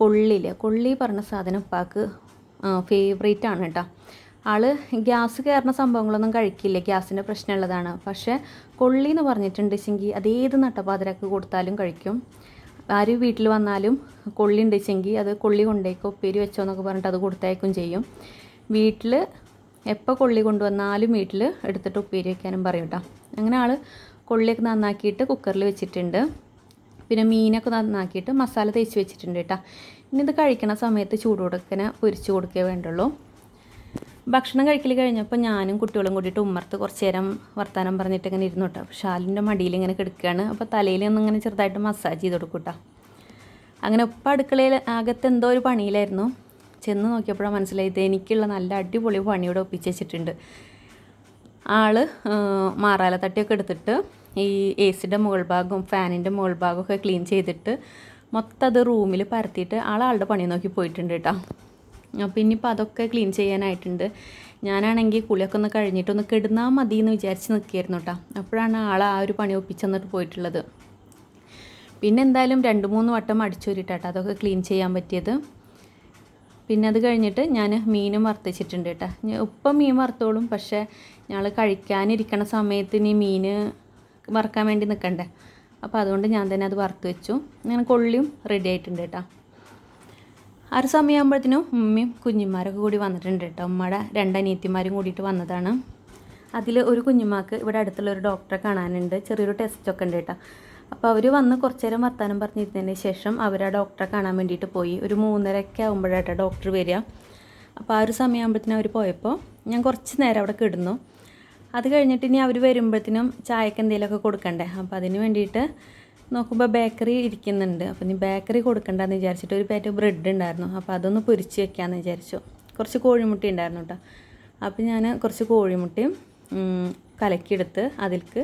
Speaker 1: കൊള്ളിയിൽ കൊള്ളി പറഞ്ഞ സാധനം ഉപ്പാക്ക് ഫേവറേറ്റ് ആണ് കേട്ടോ. ആൾ ഗ്യാസ് കയറുന്ന സംഭവങ്ങളൊന്നും കഴിക്കില്ല. ഗ്യാസിന്റെ പ്രശ്നമുള്ളതാണ് പക്ഷേ കൊള്ളി എന്ന് പറഞ്ഞിട്ടുണ്ടെങ്കിൽ അത് ഏത് നട്ടപ്പാതിരക്ക് കൊടുത്താലും കഴിക്കും. ആര് വീട്ടിൽ വന്നാലും കൊള്ളി ഉണ്ടെച്ചെങ്കിൽ അത് കൊള്ളി കൊണ്ടേക്കോ ഉപ്പേരി വെച്ചോ എന്നൊക്കെ പറഞ്ഞിട്ട് അത് കൊടുത്തേക്കും ചെയ്യും. വീട്ടിൽ എപ്പോൾ കൊള്ളി കൊണ്ടുവന്നാലും വീട്ടിൽ എടുത്തിട്ട് ഉപ്പേരി വയ്ക്കാനും പറയും കേട്ടോ അങ്ങനെ ആൾ കൊള്ളിയൊക്കെ നന്നാക്കിയിട്ട് കുക്കറിൽ വെച്ചിട്ടുണ്ട്. പിന്നെ മീനൊക്കെ നന്നാക്കിയിട്ട് മസാല തേച്ച് വെച്ചിട്ടുണ്ട് കേട്ടോ ഇനി ഇത് കഴിക്കണ സമയത്ത് ചൂടോടക്കനെ പൊരിച്ച് കൊടുക്കേ വേണ്ടുള്ളൂ. ഭക്ഷണം കഴിക്കൽ കഴിഞ്ഞപ്പോൾ ഞാനും കുട്ടികളും കൂടിയിട്ട് ഉമ്മർത്ത് കുറച്ച് നേരം വർത്താനം പറഞ്ഞിട്ട് ഇങ്ങനെ ഇരുന്നു കേട്ടോ ഷാലിന്റെ മടിയിൽ ഇങ്ങനെ കിടക്കുകയാണ് അപ്പോൾ തലയിൽ ഒന്ന് ഇങ്ങനെ ചെറുതായിട്ട് മസാജ് ചെയ്ത് കൊടുക്കും കേട്ടോ അങ്ങനെ ഉപ്പ അടുക്കളയിൽ അകത്ത് എന്തോ ഒരു പണിയിലായിരുന്നു. ചെന്ന് നോക്കിയപ്പോഴാണ് മനസ്സിലായത് എനിക്കുള്ള നല്ല അടിപൊളി പണിയോടെ ഒപ്പിച്ച് വെച്ചിട്ടുണ്ട്. ആൾ മാറാല തട്ടിയൊക്കെ എടുത്തിട്ട് ഈ എ സിയുടെ മുകൾ ഭാഗവും ഫാനിന്റെ മുകൾ ഭാഗമൊക്കെ ക്ലീൻ ചെയ്തിട്ട് മൊത്തം അത് റൂമിൽ പരത്തിയിട്ട് ആൾ ആളുടെ പണി നോക്കി പോയിട്ടുണ്ട് കേട്ടോ. അപ്പോൾ ഇനിയിപ്പോൾ അതൊക്കെ ക്ലീൻ ചെയ്യാനായിട്ടുണ്ട്. ഞാനാണെങ്കിൽ കുളിയൊക്കെ ഒന്ന് കഴിഞ്ഞിട്ടൊന്ന് കിടന്നാൽ മതി എന്ന് വിചാരിച്ച് നിൽക്കുകയായിരുന്നു കേട്ടോ. അപ്പോഴാണ് ആൾ ആ ഒരു പണി ഒപ്പിച്ചെന്നിട്ട് പോയിട്ടുള്ളത്. പിന്നെ എന്തായാലും രണ്ട് മൂന്ന് വട്ടം അടിച്ചോരിട്ടാട്ടോ അതൊക്കെ ക്ലീൻ ചെയ്യാൻ പറ്റിയത്. പിന്നെ അത് കഴിഞ്ഞിട്ട് ഞാൻ മീനും വറുത്തിച്ചിട്ടുണ്ട് കേട്ടോ. ഇപ്പം മീൻ വറുത്തോളും പക്ഷേ ഞങ്ങൾ കഴിക്കാനിരിക്കണ സമയത്ത് ഇനി മീൻ വറുക്കാൻ വേണ്ടി നിൽക്കണ്ടേ അപ്പോൾ അതുകൊണ്ട് ഞാൻ തന്നെ അത് വറുത്ത് വെച്ചു. ഞാൻ കൊള്ളിയും റെഡി ആയിട്ടുണ്ട് കേട്ടോ. ആ ഒരു സമയമാകുമ്പോഴത്തേനും ഉമ്മയും കുഞ്ഞുമാരൊക്കെ കൂടി വന്നിട്ടുണ്ട് കേട്ടോ. ഉമ്മയുടെ രണ്ടനിയത്തിമാരും കൂടിയിട്ട് വന്നതാണ്. അതിൽ ഒരു കുഞ്ഞുമാക്ക് ഇവിടെ അടുത്തുള്ള ഒരു ഡോക്ടറെ കാണാനുണ്ട്. ചെറിയൊരു ടെസ്റ്റൊക്കെ ഉണ്ട് കേട്ടോ. അപ്പോൾ അവർ വന്ന് കുറച്ച് നേരം വർത്താനം പറഞ്ഞിരുന്നതിന് ശേഷം അവർ ആ ഡോക്ടറെ കാണാൻ വേണ്ടിയിട്ട് പോയി. ഒരു മൂന്നരയൊക്കെ ആകുമ്പോഴാട്ടോ ഡോക്ടർ വരിക. അപ്പോൾ ആ ഒരു സമയമാകുമ്പോഴത്തേനും അവർ പോയപ്പോൾ ഞാൻ കുറച്ച് നേരം അവിടെ കിടന്നു. അത് കഴിഞ്ഞിട്ട് ഇനി അവർ വരുമ്പോഴത്തേനും ചായക്ക് എന്തെങ്കിലുമൊക്കെ കൊടുക്കണ്ടേ? അപ്പോൾ അതിന് വേണ്ടിയിട്ട് നോക്കുമ്പോൾ ബേക്കറി ഇരിക്കുന്നുണ്ട്. അപ്പോൾ ഇനി ബേക്കറി കൊടുക്കണ്ടെന്ന് വിചാരിച്ചിട്ട് ഒരു പാറ്റ് ബ്രെഡ് ഉണ്ടായിരുന്നു. അപ്പോൾ അതൊന്ന് പൊരിച്ച് വെക്കാമെന്ന് വിചാരിച്ചു. കുറച്ച് കോഴിമുട്ട ഉണ്ടായിരുന്നു കേട്ടോ അപ്പോൾ ഞാൻ കുറച്ച് കോഴിമുട്ടയും കലക്കിയെടുത്ത് അതിലേക്ക്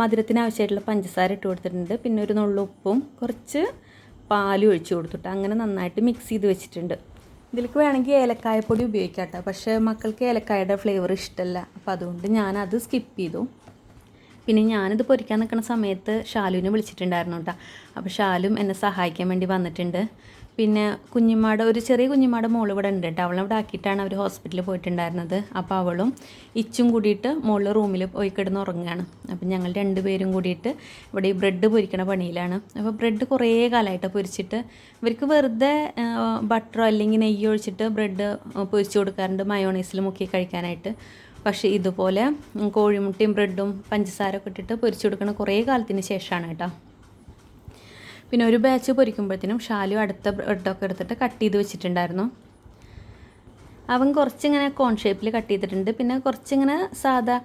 Speaker 1: മധുരത്തിന് ആവശ്യമായിട്ടുള്ള പഞ്ചസാര ഇട്ട് കൊടുത്തിട്ടുണ്ട്. പിന്നെ ഒരു നുള്ളുപ്പും കുറച്ച് പാലും ഒഴിച്ചു കൊടുത്തിട്ട് അങ്ങനെ നന്നായിട്ട് മിക്സ് ചെയ്ത് വെച്ചിട്ടുണ്ട്. ഇതിലേക്ക് വേണമെങ്കിൽ ഏലക്കായപ്പൊടി ഉപയോഗിക്കാം കേട്ടോ പക്ഷേ മക്കൾക്ക് ഏലക്കായയുടെ ഫ്ലേവർ ഇഷ്ടമല്ല അപ്പോൾ അതുകൊണ്ട് ഞാനത് സ്കിപ്പ് ചെയ്തു. പിന്നെ ഞാനിത് പൊരിക്കാൻ നിൽക്കുന്ന സമയത്ത് ഷാലുവിനെ വിളിച്ചിട്ടുണ്ടായിരുന്നു കേട്ടോ അപ്പോൾ ഷാലും എന്നെ സഹായിക്കാൻ വേണ്ടി വന്നിട്ടുണ്ട്. പിന്നെ കുഞ്ഞുമാട് ഒരു ചെറിയ കുഞ്ഞുമാട് മോൾ ഇവിടെ ഉണ്ട് കേട്ടോ. അവളെ ഇവിടെ ആക്കിയിട്ടാണ് അവർ ഹോസ്പിറ്റലിൽ പോയിട്ടുണ്ടായിരുന്നത്. അപ്പോൾ അവളും ഇച്ചും കൂടിയിട്ട് മോളിൽ റൂമിൽ പോയി കിടന്ന് ഉറങ്ങുകയാണ് അപ്പം ഞങ്ങൾ രണ്ടുപേരും കൂടിയിട്ട് ഇവിടെ ഈ ബ്രെഡ് പൊരിക്കണ പണിയിലാണ്. അപ്പോൾ ബ്രെഡ് കുറേ കാലമായിട്ട് പൊരിച്ചിട്ട് ഇവർക്ക് വെറുതെ ബട്ടറോ അല്ലെങ്കിൽ നെയ്യ് ഒഴിച്ചിട്ട് ബ്രെഡ് പൊരിച്ച് കൊടുക്കാറുണ്ട്. മയോണൈസിൽ മുക്കി കഴിക്കാനായിട്ട്. പക്ഷേ ഇതുപോലെ കോഴിമുട്ടയും ബ്രെഡും പഞ്ചസാരൊക്കെ ഇട്ടിട്ട് പൊരിച്ചു കൊടുക്കണ കുറേ കാലത്തിന് ശേഷമാണ് കേട്ടോ. പിന്നെ ഒരു ബാച്ച് പൊരിക്കുമ്പോഴത്തേനും ഷാലു അടുത്ത ബ്രെഡൊക്കെ എടുത്തിട്ട് കട്ട് ചെയ്ത് വെച്ചിട്ടുണ്ടായിരുന്നു. അവൻ കുറച്ചിങ്ങനെ കോൺ ഷേപ്പിൽ കട്ട് ചെയ്തിട്ടുണ്ട്. പിന്നെ കുറച്ചിങ്ങനെ സാധാ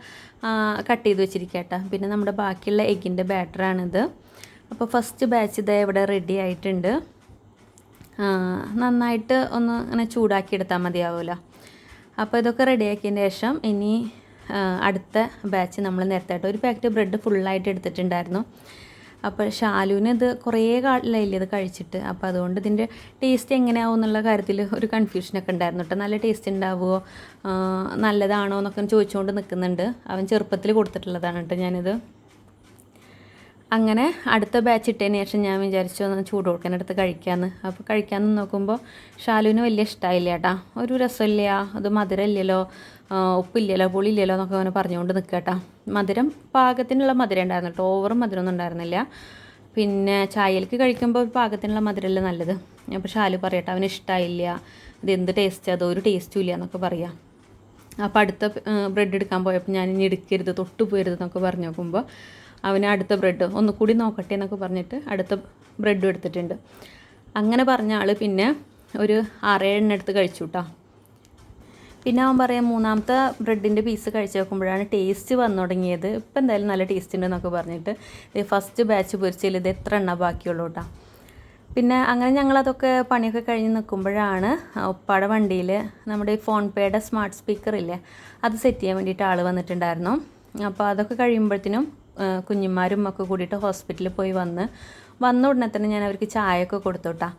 Speaker 1: കട്ട് ചെയ്ത് വെച്ചിരിക്കുക പിന്നെ നമ്മുടെ ബാക്കിയുള്ള എഗ്ഗിന്റെ ബാറ്ററാണിത് അപ്പോൾ ഫസ്റ്റ് ബാച്ച് ഇതേ ഇവിടെ റെഡി ആയിട്ടുണ്ട്. നന്നായിട്ട് ഒന്ന് ഇങ്ങനെ ചൂടാക്കി എടുത്താൽ മതിയാവുമല്ലോ അപ്പോൾ ഇതൊക്കെ റെഡിയാക്കിയതിന് ശേഷം ഇനി അടുത്ത ബാച്ച് നമ്മൾ നേരത്തെ ഒരു പാക്കറ്റ് ബ്രെഡ് ഫുള്ളായിട്ട് എടുത്തിട്ടുണ്ടായിരുന്നു. അപ്പോൾ ഷാലുവിന് ഇത് കുറേ കാലമില്ല ഇത് കഴിച്ചിട്ട്. അപ്പോൾ അതുകൊണ്ട് ഇതിന്റെ ടേസ്റ്റ് എങ്ങനെയാവും എന്നുള്ള കാര്യത്തിൽ ഒരു കൺഫ്യൂഷനൊക്കെ ഉണ്ടായിരുന്നു കേട്ടോ നല്ല ടേസ്റ്റ് ഉണ്ടാവുമോ നല്ലതാണോ എന്നൊക്കെ ചോദിച്ചുകൊണ്ട് നിൽക്കുന്നുണ്ട് അവൻ ചെറുപ്പത്തിൽ കൊടുത്തിട്ടുള്ളതാണ് കേട്ടോ ഞാനിത്. അങ്ങനെ അടുത്ത ബാച്ച് ഇട്ടതിന് ശേഷം ഞാൻ വിചാരിച്ചു ഒന്ന് ചൂട് കൊടുക്കാനെടുത്ത് കഴിക്കാമെന്ന് അപ്പോൾ കഴിക്കാമെന്ന് നോക്കുമ്പോൾ ഷാലുവിന് വലിയ ഇഷ്ടമായില്ല ചേട്ടാ ഒരു രസമില്ല. അത് മധുരമില്ലല്ലോ. ഉപ്പില്ലല്ലോ പുളിയില്ലല്ലോ എന്നൊക്കെ അവനെ പറഞ്ഞുകൊണ്ട് നിൽക്കുക കേട്ടോ മധുരം പാകത്തിനുള്ള മധുരം ഉണ്ടായിരുന്നു കേട്ടോ. ഓവറും മധുരമൊന്നും ഉണ്ടായിരുന്നില്ല. പിന്നെ ചായയിലേക്ക് കഴിക്കുമ്പോൾ പാകത്തിനുള്ള മധുരമല്ലേ നല്ലത്? അപ്പോൾ ഷാലു പറയട്ടെ അവന് ഇഷ്ടമായില്ല ഇത് എന്ത് ടേസ്റ്റ് അതോ ഒരു ടേസ്റ്റും ഇല്ല എന്നൊക്കെ പറയാം. അപ്പോൾ അടുത്ത ബ്രെഡ് എടുക്കാൻ പോയപ്പോൾ ഞാൻ ഇനി എടുക്കരുത് തൊട്ട് പോയരുത് എന്നൊക്കെ പറഞ്ഞു നോക്കുമ്പോൾ അവന് അടുത്ത ബ്രെഡ് ഒന്നുകൂടി നോക്കട്ടെ എന്നൊക്കെ പറഞ്ഞിട്ട് അടുത്ത ബ്രെഡും എടുത്തിട്ടുണ്ട്. അങ്ങനെ പറഞ്ഞ ആൾ പിന്നെ ഒരു ആറേഴെണ്ണം എടുത്ത് കഴിച്ചു കേട്ടോ. പിന്നെ അവൻ പറയാം മൂന്നാമത്തെ ബ്രെഡിന്റെ പീസ് കഴിച്ച് നോക്കുമ്പോഴാണ് ടേസ്റ്റ് വന്നു തുടങ്ങിയത്. ഇപ്പം എന്തായാലും നല്ല ടേസ്റ്റ് ഉണ്ടെന്നൊക്കെ പറഞ്ഞിട്ട് ഈ ഫസ്റ്റ് ബാച്ച് പൊരിച്ചതിൽ ഇത് എത്ര എണ്ണ ബാക്കിയുള്ളൂ കേട്ടോ പിന്നെ അങ്ങനെ ഞങ്ങളതൊക്കെ പണിയൊക്കെ കഴിഞ്ഞ് നിൽക്കുമ്പോഴാണ് ഉപ്പാടെ വണ്ടിയിൽ നമ്മുടെ ഫോൺ പേയുടെ സ്മാർട്ട് സ്പീക്കർ ഇല്ലേ അത് സെറ്റ് ചെയ്യാൻ വേണ്ടിയിട്ട് ആൾ വന്നിട്ടുണ്ടായിരുന്നു. അപ്പോൾ അതൊക്കെ കഴിയുമ്പോഴത്തേനും കുഞ്ഞുമാരും ഒക്കെ കൂടിയിട്ട് ഹോസ്പിറ്റലിൽ പോയി വന്ന് വന്ന ഉടനെ തന്നെ ഞാൻ അവർക്ക് ചായയൊക്കെ കൊടുത്തോട്ടാ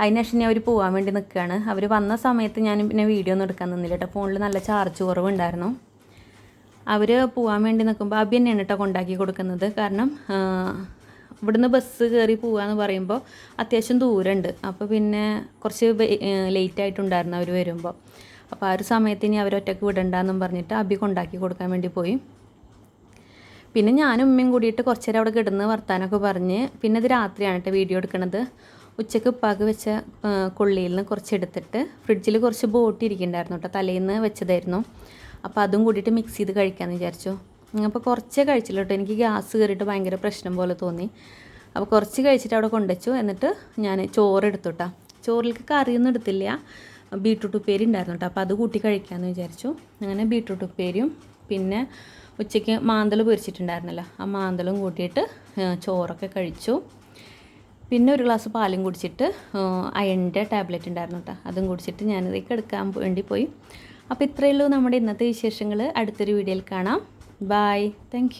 Speaker 1: അതിനുശേഷം ഞാൻ അവർ പോകാൻ വേണ്ടി നിൽക്കുകയാണ് അവർ വന്ന സമയത്ത് ഞാൻ പിന്നെ വീഡിയോ ഒന്നും എടുക്കാൻ നിന്നില്ല കേട്ടോ. ഫോണിൽ നല്ല ചാർജ് കുറവുണ്ടായിരുന്നു. അവർ പോകാൻ വേണ്ടി നിൽക്കുമ്പോൾ അബി തന്നെയാണ് കേട്ടോ കൊണ്ടാക്കി കൊടുക്കുന്നത്. കാരണം ഇവിടുന്ന് ബസ് കയറി പോകാന്ന് പറയുമ്പോൾ അത്യാവശ്യം ദൂരമുണ്ട് അപ്പോൾ പിന്നെ കുറച്ച് ലേറ്റ് ആയിട്ടുണ്ടായിരുന്നു അവർ വരുമ്പോൾ അപ്പോൾ ആ ഒരു സമയത്ത് ഇനി അവരൊറ്റക്ക് വിടണ്ടെന്നും പറഞ്ഞിട്ട് അബി കൊണ്ടാക്കി കൊടുക്കാൻ വേണ്ടി പോയി. പിന്നെ ഞാനും ഉമ്മയും കൂടിയിട്ട് കുറച്ച് നേരം അവിടെ കിടന്ന് വർത്താനമൊക്കെ പറഞ്ഞ് പിന്നെ ഇത് രാത്രിയാണ് കേട്ടോ വീഡിയോ എടുക്കണത്. ഉച്ചയ്ക്ക് ഉപ്പാക്ക് വെച്ച കൊള്ളിയിൽ നിന്ന് കുറച്ച് എടുത്തിട്ട് ഫ്രിഡ്ജിൽ കുറച്ച് ബോട്ടി ഇരിക്കുന്നുണ്ടായിരുന്നു കേട്ടോ തലേന്ന് വെച്ചതായിരുന്നു. അപ്പോൾ അതും കൂടിയിട്ട് മിക്സ് ചെയ്ത് കഴിക്കാമെന്ന് വിചാരിച്ചു. അപ്പോൾ കുറച്ചേ കഴിച്ചില്ല കേട്ടോ എനിക്ക് ഗ്യാസ് കയറിയിട്ട് ഭയങ്കര പ്രശ്നം പോലെ തോന്നി. അപ്പോൾ കുറച്ച് കഴിച്ചിട്ട് അവിടെ കൊണ്ടുവച്ചു എന്നിട്ട് ഞാൻ ചോറ് എടുത്തു കേട്ടോ ചോറിലേക്ക് കറിയൊന്നും എടുത്തില്ല. ബീട്രൂട്ട് ഉപ്പേരി ഉണ്ടായിരുന്നു കേട്ടോ അപ്പോൾ അത് കൂട്ടി കഴിക്കാമെന്ന് വിചാരിച്ചു. അങ്ങനെ ബീട്രൂട്ട് ഉപ്പേരിയും പിന്നെ ഉച്ചയ്ക്ക് മാന്തൽ പൊരിച്ചിട്ടുണ്ടായിരുന്നല്ലോ ആ മാന്തലും കൂട്ടിയിട്ട് ചോറൊക്കെ കഴിച്ചു. പിന്നെ ഒരു ഗ്ലാസ് പാലും കുടിച്ചിട്ട് അയണിന്റെ ടാബ്ലറ്റ് ഉണ്ടായിരുന്നു കേട്ടോ അതും കുടിച്ചിട്ട് ഞാനിതേക്ക് എടുക്കാൻ വേണ്ടി പോയി. അപ്പോൾ ഇത്രയേ ഉള്ളൂ നമ്മുടെ ഇന്നത്തെ വിശേഷങ്ങൾ അടുത്തൊരു വീഡിയോയിൽ കാണാം. Bye thank